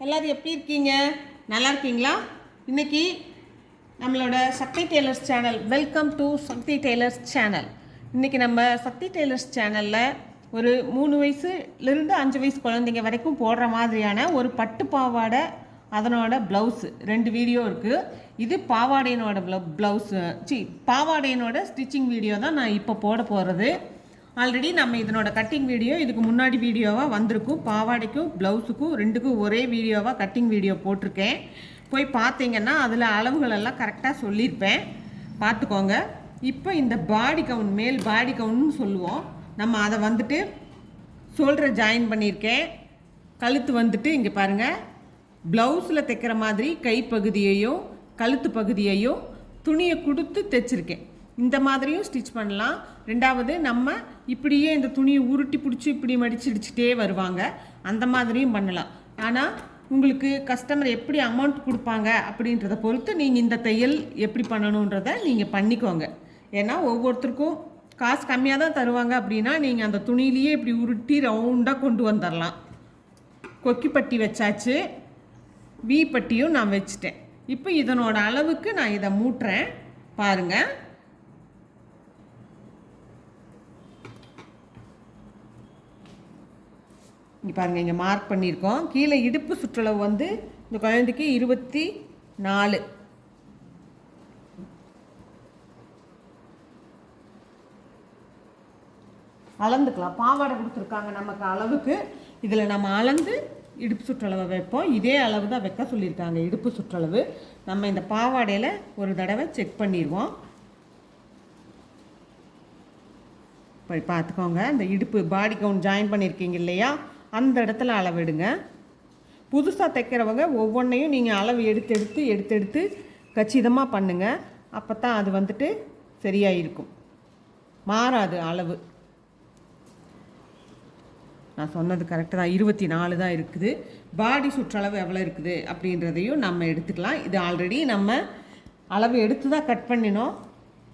எல்லாரும் எப்படி இருக்கீங்க? நல்லா இருக்கீங்களா? இன்னைக்கு நம்மளோட Sakthi tailors channel welcome to Sakthi tailors channel. இன்றைக்கி நம்ம சக்தி டெய்லர்ஸ் சேனலில் ஒரு மூணு வயசுலேருந்து அஞ்சு வயசு குழந்தைங்க வரைக்கும் போடுற மாதிரியான ஒரு பட்டு பாவாடை அதனோட ப்ளவுஸு ரெண்டு வீடியோ இருக்குது இது பாவாடையினோட ப்ளவு ப்ளவுஸு சி பாவாடையினோட ஸ்டிச்சிங் வீடியோ தான் நான் இப்போ போட போகிறது ஆல்ரெடி நம்ம இதனோட கட்டிங் வீடியோ இதுக்கு முன்னாடி வீடியோவாக வந்திருக்கும். பாவாடைக்கும் ப்ளவுஸுக்கும் ரெண்டுக்கும் ஒரே வீடியோவாக கட்டிங் வீடியோ போட்டிருக்கேன். போய் பார்த்தீங்கன்னா அதில் அளவுகளெல்லாம் கரெக்டாக சொல்லியிருப்பேன். பார்த்துக்கோங்க. இப்போ இந்த பாடி கவுன் மேல் பாடி கவுன்னு சொல்லுவோம். நம்ம அதை வந்துட்டு ஷோல்டரை ஜாயின் பண்ணியிருக்கேன். கழுத்து வந்துட்டு இங்கே பாருங்கள் ப்ளவுஸில் தைக்கிற மாதிரி கைப்பகுதியையும் கழுத்து பகுதியையும் துணியை கொடுத்து தைச்சிருக்கேன். இந்த மாதிரியும் ஸ்டிச் பண்ணலாம். ரெண்டாவது நம்ம இப்படியே இந்த துணியை உருட்டி பிடிச்சி இப்படி மடிச்சிடிச்சிட்டே வருவாங்க. அந்த மாதிரியும் பண்ணலாம். ஆனால் உங்களுக்கு கஸ்டமர் எப்படி அமௌண்ட் கொடுப்பாங்க அப்படின்றத பொறுத்து நீங்கள் இந்த தையல் எப்படி பண்ணணுன்றத நீங்கள் பண்ணிக்கோங்க. ஏன்னா ஒவ்வொருத்தருக்கும் காசு கம்மியாக தான் தருவாங்க அப்படின்னா நீங்கள் அந்த துணியிலேயே இப்படி உருட்டி ரவுண்டாக கொண்டு வந்துடலாம் கொக்கி பட்டி வச்சாச்சு. வி பட்டியும் நான் வச்சுட்டேன். இப்போ இதனோட அளவுக்கு நான் இதை மூட்டுறேன். பாருங்கள் இங்கே பாருங்கள் இங்கே மார்க் பண்ணியிருக்கோம். கீழே இடுப்பு சுற்றளவு வந்து இந்த குழந்தைக்கு இருபத்தி நாலு. அளந்துக்கலாம். பாவாடை கொடுத்துருக்காங்க நமக்கு அளவுக்கு. இதில் நம்ம அளந்து இடுப்பு சுற்றளவை வைப்போம். இதே அளவு தான் வைக்க சொல்லியிருக்காங்க இடுப்பு சுற்றளவு. நம்ம இந்த பாவாடையில் ஒரு தடவை செக் பண்ணிடுவோம் போய் பார்த்துக்கோங்க. இந்த இடுப்பு பாடி கவுன் ஜாயின் பண்ணியிருக்கீங்க இல்லையா? அந்த இடத்துல அளவெடுங்க. புதுசாக தைக்கிறவங்க ஒவ்வொன்றையும் நீங்கள் அளவு எடுத்து எடுத்து எடுத்து எடுத்து கச்சிதமாக பண்ணுங்கள் அப்போ தான் அது வந்துட்டு சரியாக இருக்கும். மாறாது அளவு. நான் சொன்னது கரெக்டாக தான். இருபத்தி நாலு தான் இருக்குது. பாடி சுற்றளவு எவ்வளோ இருக்குது அப்படின்றதையும் நம்ம எடுத்துக்கலாம். இது ஆல்ரெடி நம்ம அளவு எடுத்து தான் கட் பண்ணினோம்.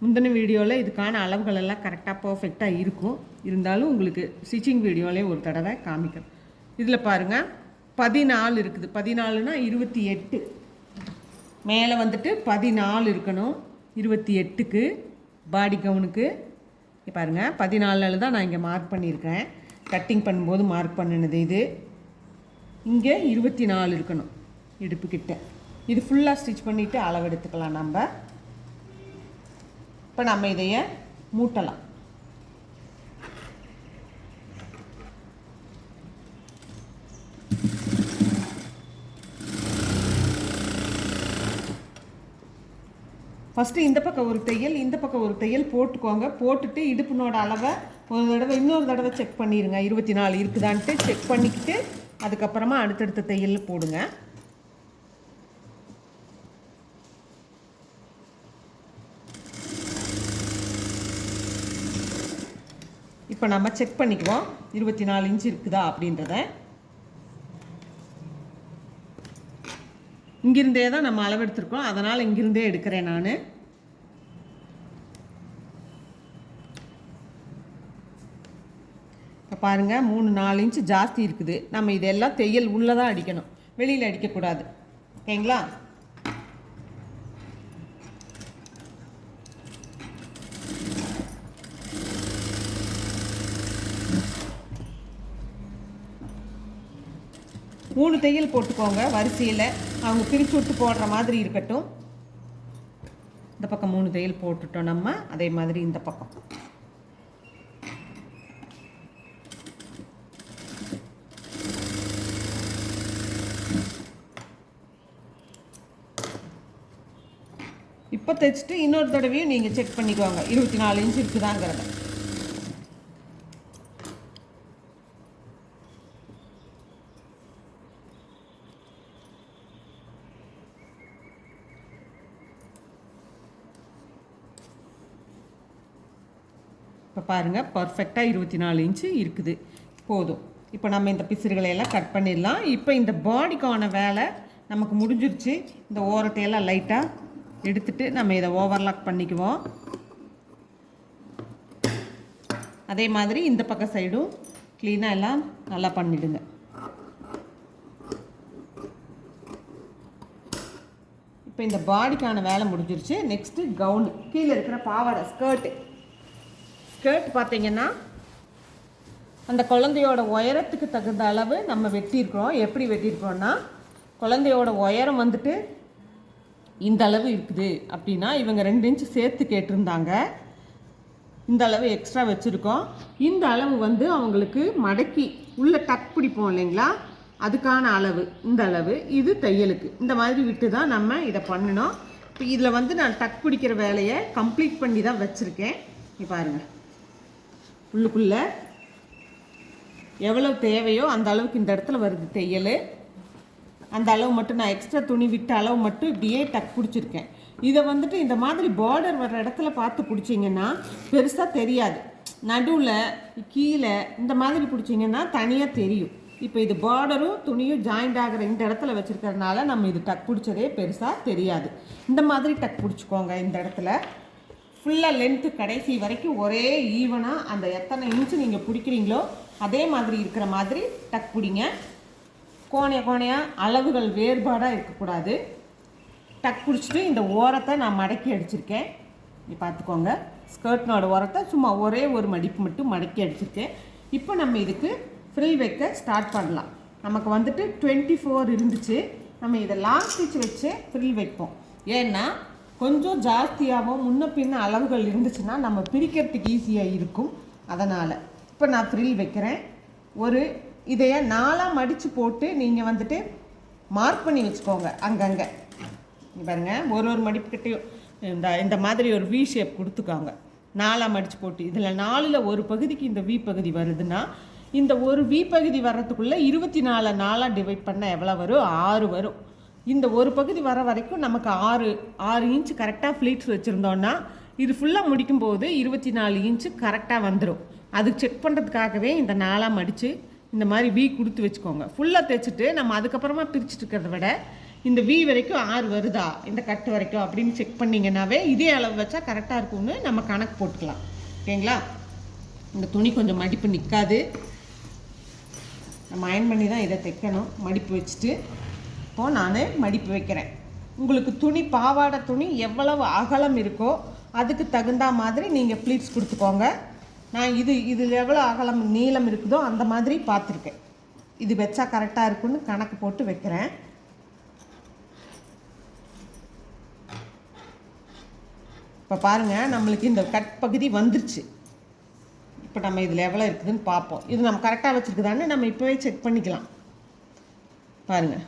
முந்தின வீடியோவில் இதுக்கான அளவுகள் எல்லாம் கரெக்டாக பர்ஃபெக்டாக இருக்கும். இருந்தாலும் உங்களுக்கு ஸ்டிச்சிங் வீடியோலேயும் ஒரு தடவை காமிக்கிறேன். இதில் பாருங்கள் பதினாலு இருக்குது. பதினாலுனா இருபத்தி எட்டு. மேலே வந்துட்டு பதினாலு இருக்கணும். இருபத்தி எட்டுக்கு பாடி கவுனுக்கு பாருங்கள் பதினாலு பதினாலில் தான் நான் இங்கே மார்க் பண்ணியிருக்கேன். கட்டிங் பண்ணும்போது மார்க் பண்ணினது இது. இங்கே இருபத்தி நாலு இருக்கணும். இடுப்புக்கிட்ட. இது ஃபுல்லாக ஸ்டிச் பண்ணிவிட்டு அளவு எடுத்துக்கலாம் நம்ம. இப்போ நம்ம இதைய மூட்டலாம். ஃபஸ்ட்டு இந்த பக்கம் ஒரு தையல் இந்த பக்கம் ஒரு தையல் போட்டுக்கோங்க. போட்டுட்டு இடுப்பினோட அளவை ஒரு தடவை இன்னொரு தடவை செக் பண்ணிடுங்க இருபத்தி நாலு இருக்குதான்ட்டு செக் பண்ணிக்கிட்டு அதுக்கப்புறமா அடுத்தடுத்த தையல் போடுங்க. இப்போ நம்ம செக் பண்ணிக்குவோம். இருபத்தி நாலு இன்ச்சு இருக்குதா அப்படின்றத. இங்கிருந்தே தான் நம்ம அளவெடுத்திருக்கோம். அதனால் இங்கிருந்தே எடுக்கிறேன் நான். இப்போ பாருங்கள் மூணு நாலு இன்ச்சு ஜாஸ்தி இருக்குது. நம்ம இதெல்லாம் தையல் உள்ளே தான் அடிக்கணும். வெளியில் அடிக்கக்கூடாது. ஓகேங்களா? மூணு தையல் போட்டுக்கோங்க. வரிசையில் அவங்க பிரித்து விட்டு போடுற மாதிரி இருக்கட்டும். இந்த பக்கம் மூணு தையல் போட்டுட்டோம் நம்ம. அதே மாதிரி இந்த பக்கம். இப்போ தைச்சிட்டு இன்னொரு தடவையும் நீங்கள் செக் பண்ணிக்கோங்க. இருபத்தி நாலு இன்ச் இருக்குதாங்கிறத. பாருங்கள் பர்ஃபெக்டாக இருபத்தி நாலு இன்ச்சு இருக்குது. போதும். இப்போ நம்ம இந்த பிசுறுகளை எல்லாம் கட் பண்ணிடலாம். இப்போ இந்த பாடிக்கான வேலை நமக்கு முடிஞ்சிருச்சு. இந்த ஓரத்தை எல்லாம் லைட்டாக எடுத்துட்டு நம்ம இதை ஓவர்லாக் பண்ணிக்குவோம். அதே மாதிரி இந்த பக்க சைடும் க்ளீனாக எல்லாம் நல்லா பண்ணிவிடுங்க இப்போ இந்த பாடிக்கான வேலை முடிஞ்சிருச்சு. நெக்ஸ்ட்டு கவுனு கீழே இருக்கிற பாவாடை ஸ்கர்ட்டு ஸ்கர்ட் பார்த்தீங்கன்னா அந்த குழந்தையோட உயரத்துக்கு தகுந்த அளவு நம்ம வெட்டியிருக்கிறோம். எப்படி வெட்டியிருக்கிறோன்னா குழந்தையோட உயரம் வந்துட்டு இந்த அளவு இருக்குது அப்படின்னா இவங்க ரெண்டு இன்ச்சு சேர்த்து கேட்டிருந்தாங்க. இந்த அளவு எக்ஸ்ட்ரா வச்சுருக்கோம். இந்த அளவு வந்து அவங்களுக்கு மடக்கி உள்ளே டக் பிடிப்போம் இல்லைங்களா? அதுக்கான அளவு இந்த அளவு இது தையலுக்கு. இந்த மாதிரி விட்டு தான் நம்ம இதை பண்ணணும். இப்போ இதில் வந்து நான் டக் பிடிக்கிற வேலையை கம்ப்ளீட் பண்ணி தான் வச்சுருக்கேன். இங்க பாருங்கள் உள்ளுக்குள்ளே எவ்வளோ தேவையோ அந்த அளவுக்கு இந்த இடத்துல வருது தையல். அந்த அளவு மட்டும் நான் எக்ஸ்ட்ரா துணி விட்ட அளவு மட்டும் இப்படியே டக் பிடிச்சிருக்கேன். இதை வந்துட்டு இந்த மாதிரி பார்டர் வர்ற இடத்துல பார்த்து பிடிச்சிங்கன்னா பெருசாக தெரியாது. நடுவில் கீழே இந்த மாதிரி பிடிச்சிங்கன்னா தனியாக தெரியும். இப்போ இது பார்டரும் துணியும் ஜாயிண்ட் ஆகிற இந்த இடத்துல வச்சுருக்கறதுனால நம்ம இது டக் பிடிச்சதே பெருசாக தெரியாது. இந்த மாதிரி டக் பிடிச்சிக்கோங்க இந்த இடத்துல. ஃபுல்லாக லென்த்து கடைசி வரைக்கும் ஒரே ஈவனாக அந்த எத்தனை இன்ச்சு நீங்கள் பிடிக்கிறீங்களோ அதே மாதிரி இருக்கிற மாதிரி டக் பிடிங்க. கோணைய கோணையாக அளவுகள் வேறுபாடாக இருக்கக்கூடாது. டக் பிடிச்சிட்டு இந்த ஓரத்தை நான் மடக்கி அடிச்சிருக்கேன். நீ பார்த்துக்கோங்க ஸ்கர்ட்னோட ஓரத்தை சும்மா ஒரே ஒரு மடிப்பு மட்டும் மடக்கி அடிச்சிருக்கேன். இப்போ நம்ம இதுக்கு ஃப்ரில் வைக்க ஸ்டார்ட் பண்ணலாம். நமக்கு வந்துட்டு டுவெண்ட்டி ஃபோர் இருந்துச்சு. நம்ம இதை லாங் ஸ்டிச் வச்சு ஃப்ரில் வைப்போம். ஏன்னா கொஞ்சம் ஜாஸ்தியாகவும் முன்ன பின்ன அளவுகள் இருந்துச்சுன்னா நம்ம பிரிக்கிறதுக்கு ஈஸியாக இருக்கும். அதனால் இப்போ நான் ஃப்ரில் வைக்கிறேன். ஒரு இதைய நாலாக மடித்து போட்டு நீங்கள் வந்துட்டு மார்க் பண்ணி வச்சுக்கோங்க அங்கங்கே. பாருங்கள் பாருங்க ஒரு ஒரு மடிப்புக்கிட்டையும் இந்த இந்த மாதிரி ஒரு வி ஷேப் கொடுத்துக்காங்க. நாலாக மடித்து போட்டு இதில் நாலில் ஒரு பகுதிக்கு இந்த வி பகுதி வருதுன்னா இந்த ஒரு வி பகுதி வர்றதுக்குள்ளே இருபத்தி நாலு நாளாக டிவைட் பண்ணால் எவ்வளோ வரும்? ஆறு வரும். இந்த ஒரு பகுதி வர வரைக்கும் நமக்கு ஆறு ஆறு இன்ச் கரெக்டாக ஃப்ளீட்ஸ் வச்சுருந்தோன்னா இது ஃபுல்லாக முடிக்கும்போது இருபத்தி நாலு இன்ச்சு கரெக்டாக வந்துடும் அது செக் பண்ணுறதுக்காகவே இந்த நாளாக மடித்து இந்த மாதிரி வி கொடுத்து வச்சுக்கோங்க. ஃபுல்லாக தைச்சிட்டு நம்ம அதுக்கப்புறமா பிரிச்சுட்டு இருக்கிறத விட இந்த வி வரைக்கும் ஆறு வருதா? இந்த கட்டு வரைக்கும் அப்படின்னு செக் பண்ணிங்கன்னாவே இதே அளவு வச்சா கரெக்டாக இருக்கும்னு நம்ம கணக்கு போட்டுக்கலாம். ஓகேங்களா? இந்த துணி கொஞ்சம் மடிப்பு நிற்காது நம்ம அயன் பண்ணி தான் இதை தைக்கணும். மடிப்பு வச்சுட்டு இப்போது நான் மடிப்பு வைக்கிறேன். உங்களுக்கு துணி பாவாடை துணி எவ்வளவு அகலம் இருக்கோ அதுக்கு தகுந்த மாதிரி நீங்கள் ப்ளீட்ஸ் கொடுத்துக்கோங்க. நான் இது இது எவ்வளோ அகலம் நீளம் இருக்குதோ அந்த மாதிரி பார்த்துருக்கேன். இது வச்சா கரெக்டாக இருக்குன்னு கணக்கு போட்டு வைக்கிறேன். இப்போ பாருங்கள் நம்மளுக்கு இந்த கட் பகுதி வந்துருச்சு. இப்போ நம்ம இதில் எவ்வளோ இருக்குதுன்னு பார்ப்போம். இது நம்ம கரெக்டாக வச்சுருக்குதான்னு நம்ம இப்போவே செக் பண்ணிக்கலாம். பாருங்கள்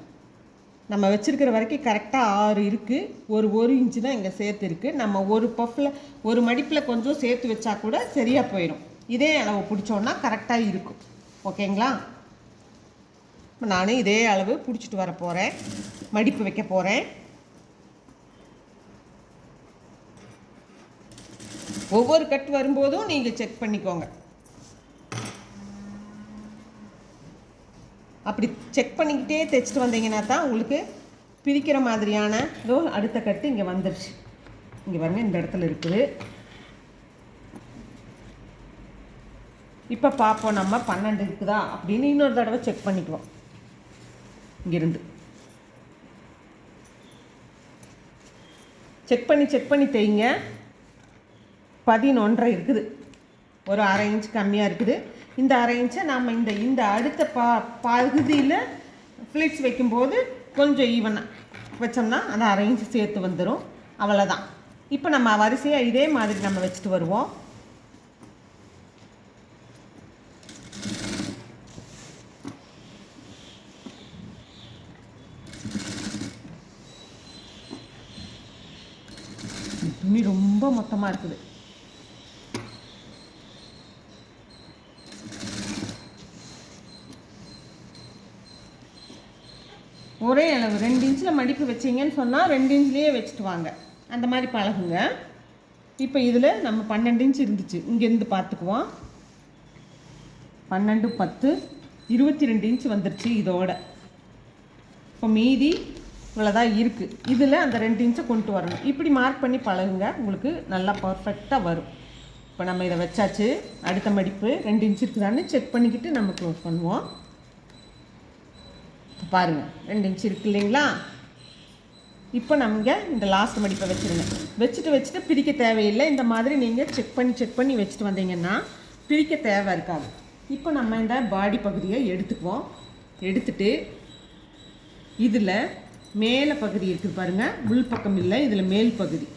நம்ம வச்சுருக்கிற வரைக்கும் கரெக்டாக ஆறு இருக்குது ஒரு ஒரு இன்ச்சு தான் இங்கே சேர்த்து இருக்குது நம்ம ஒரு பஃப்பில் ஒரு மடிப்பில் கொஞ்சம் சேர்த்து வச்சா கூட சரியாக போயிடும். இதே அளவு பிடிச்சோன்னா கரெக்டாக இருக்கும். ஓகேங்களா? இப்போ நானும் இதே அளவு பிடிச்சிட்டு வர போகிறேன் மடிப்பு வைக்க போகிறேன் ஒவ்வொரு கட் வரும்போதும் நீங்கள் செக் பண்ணிக்கோங்க. அப்படி செக் பண்ணிக்கிட்டே தைச்சிட்டு வந்தீங்கன்னா தான் உங்களுக்கு பிரிக்கிற மாதிரியான இதோ அடுத்த கட்டு இங்கே வந்துடுச்சு இங்கே பாருங்கள் இந்த இடத்துல இருக்குது. இப்போ பார்ப்போம் நம்ம பன்னெண்டு இருக்குதா அப்படின்னு இன்னொரு தடவை செக் பண்ணிக்குவோம். இங்கேருந்து செக் பண்ணி செக் பண்ணி தைங்க பதினொன்றரை இருக்குது. ஒரு அரை இன்ச் கம்மியாக இருக்குது. இந்த அரை இன்ச்சை நம்ம இந்த இந்த அடுத்த பா பகுதியில் ஃப்ளிட்ஸ் வைக்கும்போது கொஞ்சம் ஈவனாக வச்சோம்னா அந்த அரை சேர்த்து வந்துடும் அவ்வளோதான் இப்போ நம்ம வரிசையாக இதே மாதிரி நம்ம வச்சுட்டு வருவோம். துணி ரொம்ப மொத்தமாக இருக்குது. ஒரே அளவு ரெண்டு இன்ச்சில் மடிப்பு வச்சீங்கன்னு சொன்னால் ரெண்டு இன்ச்லேயே வச்சுட்டு வாங்க. அந்த மாதிரி பழகுங்க. இப்போ இதில் நம்ம பன்னெண்டு இன்ச் இருந்துச்சு. இங்கேருந்து பார்த்துக்குவோம். பன்னெண்டு பத்து இருபத்தி ரெண்டு இன்ச் வந்துருச்சு இதோட. இப்போ மீதி இவ்வளோதான் இருக்குது இதில் அந்த ரெண்டு இன்ச்சை கொண்டு வரணும். இப்படி மார்க் பண்ணி பழகுங்க. உங்களுக்கு நல்லா பர்ஃபெக்டாக வரும். இப்போ நம்ம இதை வச்சாச்சு. அடுத்த மடிப்பு ரெண்டு இன்ச் இருக்குதான்னு செக் பண்ணிக்கிட்டு நம்ம க்ளோஸ் பண்ணுவோம். பாருங்கள் ரெண்டு இன்ச்சு இருக்கு இல்லைங்களா? இப்போ நம்ம இந்த லாஸ்ட் மடிப்பை வச்சுருங்க. வச்சுட்டு வச்சுட்டு பிரிக்க தேவையில்லை. இந்த மாதிரி நீங்கள் செக் பண்ணி செக் பண்ணி வச்சுட்டு வந்தீங்கன்னா பிரிக்க தேவை இருக்காது. இப்போ நம்ம இந்த பாடி பகுதியை எடுத்துக்குவோம். எடுத்துட்டு இதில் மேலே பகுதி இருக்குது பாருங்கள் உள் பக்கம் இல்லை இதில் மேல் பகுதி.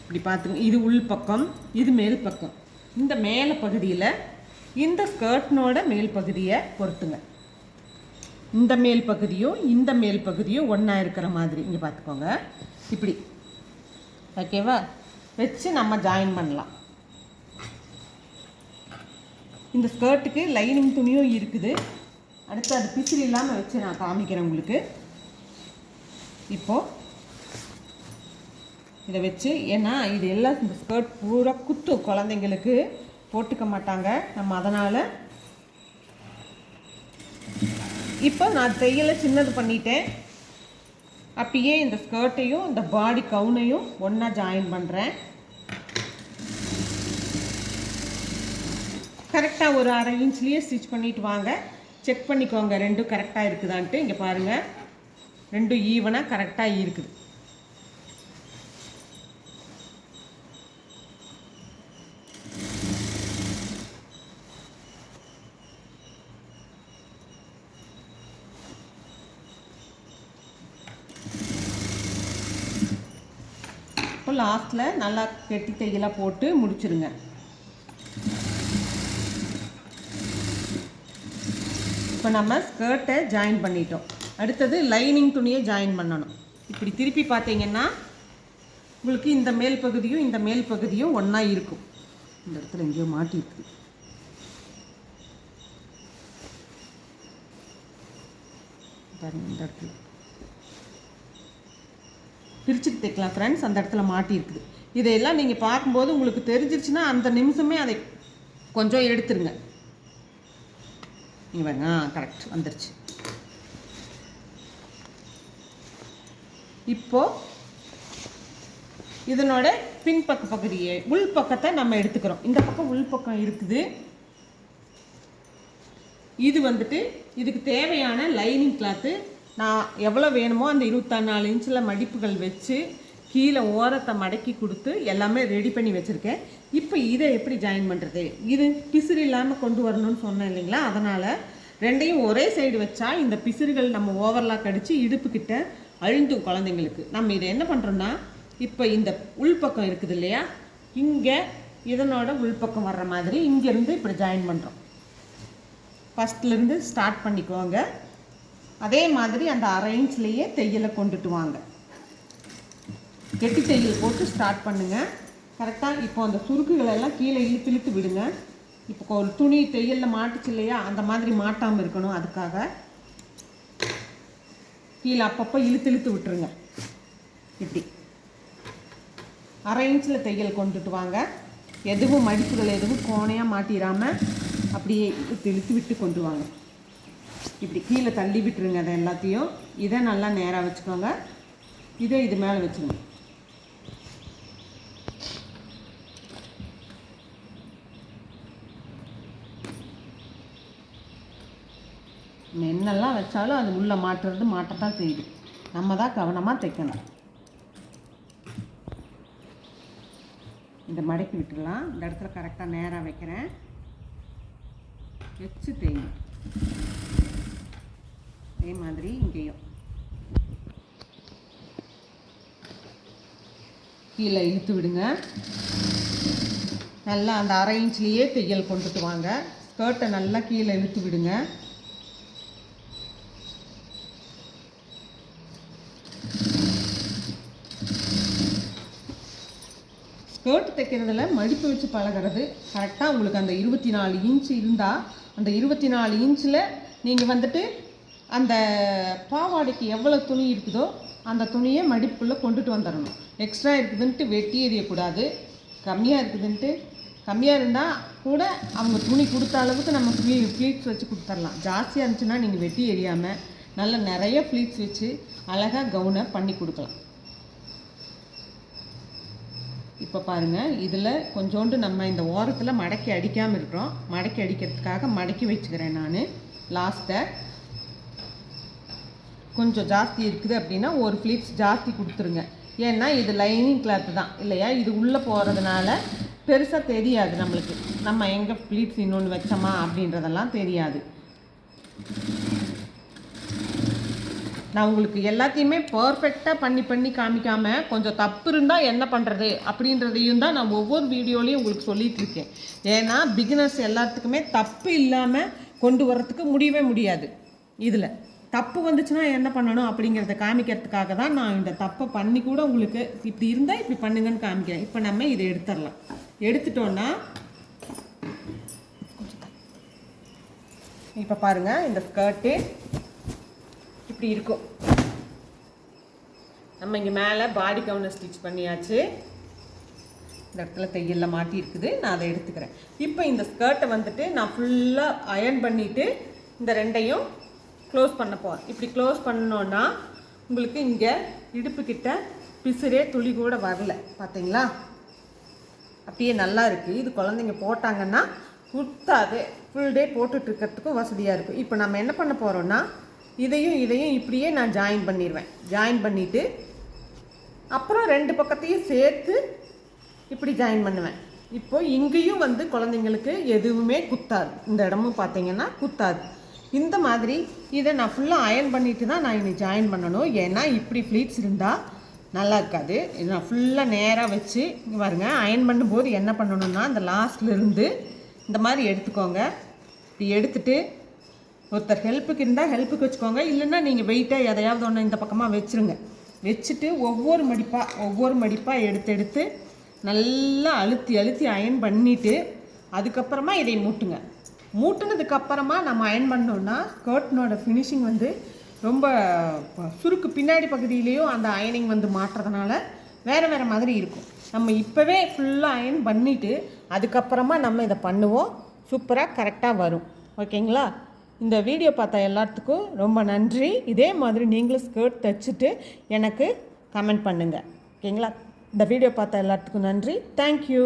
இப்படி பார்த்துங்க. இது உள் பக்கம் இது மேல் பக்கம். இந்த மேலே பகுதியில் இந்த ஸ்கர்ட்னோட மேல் பகுதியை பொறுத்துங்க இந்த மேல் பகுதியும் இந்த மேல் பகுதியும் ஒன்றா இருக்கிற மாதிரி. இங்கே பார்த்துக்கோங்க இப்படி. ஓகேவா வச்சு நம்ம ஜாயின் பண்ணலாம். இந்த ஸ்கர்ட்டுக்கு லைனிங் துணியும் இருக்குது. அடுத்து அது பிசிறு இல்லாமல் வச்சு நான் காமிக்கிறேன் உங்களுக்கு. இப்போது இதை வச்சு ஏன்னா இது எல்லாம் இந்த ஸ்கர்ட் பூரா குத்தும் குழந்தைங்களுக்கு போட்டுக்க மாட்டாங்க. நம்ம அதனால் இப்போ நான் தையலை சின்னது பண்ணிட்டேன். அப்படியே இந்த ஸ்கர்ட்டையும் இந்த பாடி கவுனையும் ஒன்றா ஜாயின் பண்ணுறேன் கரெக்டாக ஒரு அரை இன்ச்லேயே ஸ்டிச் பண்ணிட்டு வாங்க. செக் பண்ணிக்கோங்க ரெண்டும் கரெக்டாக இருக்குதான்ட்டு. இங்கே பாருங்கள் ரெண்டும் ஈவனாக கரெக்டாக இருக்குது. இப்போ லாஸ்ட்டில் நல்லா கெட்டி தையலாக போட்டு முடிச்சிருங்க. இப்போ நம்ம ஸ்கர்ட்டை ஜாயின் பண்ணிட்டோம். அடுத்தது லைனிங் துணியை ஜாயின் பண்ணணும். இப்படி திருப்பி பார்த்தீங்கன்னா உங்களுக்கு இந்த மேல் பகுதியும் இந்த மேல் பகுதியும் ஒன்றா இருக்கும். இந்த இடத்துல எங்கேயோ மாட்டிருக்கு பாருங்க இந்த இடத்துல. பிரிச்சுட்டு தைக்கலாம் ஃப்ரெண்ட்ஸ் அந்த இடத்துல மாட்டியிருக்குது இதையெல்லாம் நீங்கள் பார்க்கும்போது உங்களுக்கு தெரிஞ்சிருச்சுன்னா அந்த நிமிஷமே அதை கொஞ்சம் எடுத்துருங்க. இவங்க ஆ கரெக்ட் வந்துருச்சு. இப்போது இதனோட பின்பக்க பகுதியை உள் பக்கத்தை நம்ம எடுத்துக்கிறோம். இந்த பக்கம் உள் பக்கம் இருக்குது. இது வந்துட்டு இதுக்கு தேவையான லைனிங் கிளாத்து நான் எவ்வளோ வேணுமோ அந்த இருபத்தாறு நாலு இன்ச்சில் மடிப்புகள் வச்சு கீழே ஓரத்தை மடக்கி கொடுத்து எல்லாமே ரெடி பண்ணி வச்சுருக்கேன். இப்போ இதை எப்படி ஜாயின் பண்ணுறது இது பிசிறு இல்லாமல் கொண்டு வரணும்னு சொன்னேன் இல்லைங்களா? அதனால் ரெண்டையும் ஒரே சைடு வச்சா இந்த பிசிறுகள் நம்ம ஓவர்லாக் அடித்து இடுப்புக்கிட்ட அழுந்தும் குழந்தைங்களுக்கு. நம்ம இதை என்ன பண்ணுறோன்னா இப்போ இந்த உள்பக்கம் இருக்குது இல்லையா? இங்கே இதனோட உள்பக்கம் வர்ற மாதிரி இங்கேருந்து இப்படி ஜாயின் பண்ணுறோம் ஃபஸ்ட்லேருந்து ஸ்டார்ட் பண்ணிக்கோங்க. அதே மாதிரி அந்த அரை இன்ச்லேயே தையலை கொண்டுட்டு வாங்க. கெட்டி தையல் போட்டு ஸ்டார்ட் பண்ணுங்கள் கரெக்டாக இப்போ அந்த சுருக்குகளெல்லாம் கீழே இழுத்து இழுத்து விடுங்க. இப்போ ஒரு துணி தையலில் மாட்டுச்சு இல்லையா? அந்த மாதிரி மாட்டாமல் இருக்கணும் அதுக்காக. கீழே அப்பப்போ இழுத்து இழுத்து விட்டுருங்க. இப்படி. அரை இன்ச்சில் தையல் கொண்டுட்டு வாங்க. எதுவும் மடிப்புகள் எதுவும் கோணையாக மாட்டிடாமல் அப்படியே இழுத்து இழுத்து விட்டு கொண்டு வாங்க. இப்படி கீழே தள்ளி விட்டுருங்க அதை எல்லாத்தையும். இதை நல்லா நேராக வச்சுக்கோங்க. இதை இது மேலே வச்சுருங்க மென்னெல்லாம் என்னெல்லாம் வச்சாலும் அது உள்ளே மாட்டுறது மாட்டத்தான் செய்யுது. நம்ம தான் கவனமாக தைக்கணும். இந்த மடக்கி விட்டுடலாம். இந்த இடத்துல கரெக்டாக நேராக வைக்கிறேன். வச்சு தேயும் அதே மாதிரி இங்கேயும். கீழே இழுத்து விடுங்க. நல்லா அந்த அரை இன்ச்லேயே தையல் கொண்டுட்டு வாங்க. ஸ்கர்ட்டை நல்லா கீழே இழுத்து விடுங்க. ஸ்கர்ட் தைக்கிறதுல மடிப்பு வச்சு பழகிறது கரெக்டாக உங்களுக்கு அந்த இருபத்தி நாலு இன்ச் இருந்தால் அந்த இருபத்தி நாலு இன்ச்சில் நீங்கள் வந்துட்டு அந்த பாவாடைக்கு எவ்வளோ துணி இருக்குதோ அந்த துணியை மடிப்புக்குள்ளே கொண்டுட்டு வந்துடணும். எக்ஸ்ட்ரா இருக்குதுன்ட்டு வெட்டி எறியக்கூடாது. கம்மியாக இருக்குதுன்ட்டு. கம்மியாக இருந்தால் கூட அவங்க துணி கொடுத்த அளவுக்கு நம்ம ஃப்ளீ ஃப்ளீட்ஸ் வச்சு கொடுத்துர்லாம் ஜாஸ்தியாக இருந்துச்சுன்னா நீங்கள் வெட்டி எறியாமல் நல்ல நிறைய ஃப்ளீட்ஸ் வச்சு அழகாக கவுனை பண்ணி கொடுக்கலாம். இப்போ பாருங்கள் இதில் கொஞ்சோண்டு நம்ம இந்த ஓரத்தில் மடக்கி அடிக்காமல் இருக்கிறோம். மடக்கி அடிக்கிறதுக்காக மடக்கி வச்சுக்கிறேன் நான். லாஸ்ட்டை கொஞ்சம் ஜாஸ்தி இருக்குது அப்படின்னா ஒரு ஃப்ளிப்ஸ் ஜாஸ்தி கொடுத்துருங்க. ஏன்னா இது லைனிங் கிளாத்து தான். இல்லையா? இது உள்ளே போகிறதுனால பெருசாக தெரியாது நம்மளுக்கு. நம்ம எங்கே ஃப்ளீட்ஸ் இன்னொன்று வச்சோமா அப்படின்றதெல்லாம் தெரியாது. நான் உங்களுக்கு எல்லாத்தையுமே பர்ஃபெக்டாக பண்ணி பண்ணி காமிக்காமல் கொஞ்சம் தப்பு இருந்தால் என்ன பண்ணுறது அப்படின்றதையும் தான் நான் ஒவ்வொரு வீடியோலையும் உங்களுக்கு சொல்லிகிட்டு இருக்கேன். ஏன்னா பிகினர்ஸ் எல்லாத்துக்குமே தப்பு இல்லாமல் கொண்டு வரத்துக்கு முடியவே முடியாது. இதில். தப்பு வந்துச்சுன்னா என்ன பண்ணணும் அப்படிங்கிறத காமிக்கிறதுக்காக தான் நான் இந்த தப்பை பண்ணி கூட உங்களுக்கு இப்படி இருந்தால் இப்படி பண்ணுங்கன்னு காமிக்கிறேன். இப்போ நம்ம இதை எடுத்துடலாம். எடுத்துட்டோன்னா இப்போ பாருங்கள் இந்த ஸ்கர்ட்டு இப்படி இருக்கும். நம்ம இங்கே மேலே பாடி கவுனை ஸ்டிச் பண்ணியாச்சு. இந்த இடத்துல தையலில் மாட்டியிருக்குது நான் அதை எடுத்துக்கிறேன். இப்போ இந்த ஸ்கர்ட்டை வந்துட்டு நான் ஃபுல்லாக அயர்ன் பண்ணிவிட்டு இந்த ரெண்டையும் க்ளோஸ் பண்ண போகிறோம் இப்படி க்ளோஸ் பண்ணோன்னா உங்களுக்கு இங்கே இடுப்புக்கிட்ட பிசுரே துளி கூட வரல. பார்த்தீங்களா அப்படியே நல்லா இருக்குது இது குழந்தைங்க போட்டாங்கன்னா குத்தாது. ஃபுல் டே போட்டுட்ருக்கிறதுக்கும் வசதியாக இருக்கும். இப்போ நம்ம என்ன பண்ண போகிறோன்னா இதையும் இதையும் இப்படியே நான் ஜாயின் பண்ணிடுவேன் ஜாயின் பண்ணிவிட்டு அப்புறம் ரெண்டு பக்கத்தையும் சேர்த்து இப்படி ஜாயின் பண்ணுவேன். இப்போது இங்கேயும் வந்து குழந்தைங்களுக்கு எதுவுமே குத்தாது. இந்த இடமும் பார்த்தீங்கன்னா குத்தாது. இந்த மாதிரி இதை நான் ஃபுல்லாக அயன் பண்ணிவிட்டு தான் நான் இனி ஜாயின் பண்ணணும். ஏன்னா இப்படி ஃப்ளீட்ஸ் இருந்தால் நல்லா இருக்காது. இது நான் ஃபுல்லாக நேராக வச்சு இங்கே பாருங்கள் அயர்ன் பண்ணும்போது என்ன பண்ணணும்னா அந்த லாஸ்ட்லேருந்து இந்த மாதிரி எடுத்துக்கோங்க. இப்படி எடுத்துட்டு ஒருத்தர் ஹெல்ப்புக்கு இருந்தால் ஹெல்ப்புக்கு வச்சுக்கோங்க. இல்லைன்னா நீங்கள் வெயிட்டாக எதையாவது ஒன்று இந்த பக்கமாக வச்சுருங்க. வச்சுட்டு ஒவ்வொரு மடிப்பாக ஒவ்வொரு மடிப்பாக எடுத்து எடுத்து நல்லா அழுத்தி அழுத்தி அயன் பண்ணிவிட்டு அதுக்கப்புறமா இதை மூட்டுங்க. மூட்டினதுக்கு அப்புறமா நம்ம அயன் பண்ணோம்னா ஸ்கர்ட்னோட ஃபினிஷிங் வந்து ரொம்ப சுருக்கு பின்னாடி பகுதியிலையும் அந்த அயனிங் வந்து மாட்டுறதுனால வேறு வேறு மாதிரி இருக்கும். நம்ம இப்போவே ஃபுல்லாக அயன் பண்ணிவிட்டு அதுக்கப்புறமா நம்ம இதை பண்ணுவோம். சூப்பராக கரெக்டாக வரும். ஓகேங்களா இந்த வீடியோ பார்த்த எல்லாத்துக்கும் ரொம்ப நன்றி. இதே மாதிரி நீங்களும் ஸ்கர்ட் தைச்சிட்டு எனக்கு கமெண்ட் பண்ணுங்கள் ஓகேங்களா இந்த வீடியோ பார்த்த எல்லாத்துக்கும் நன்றி. தேங்க்யூ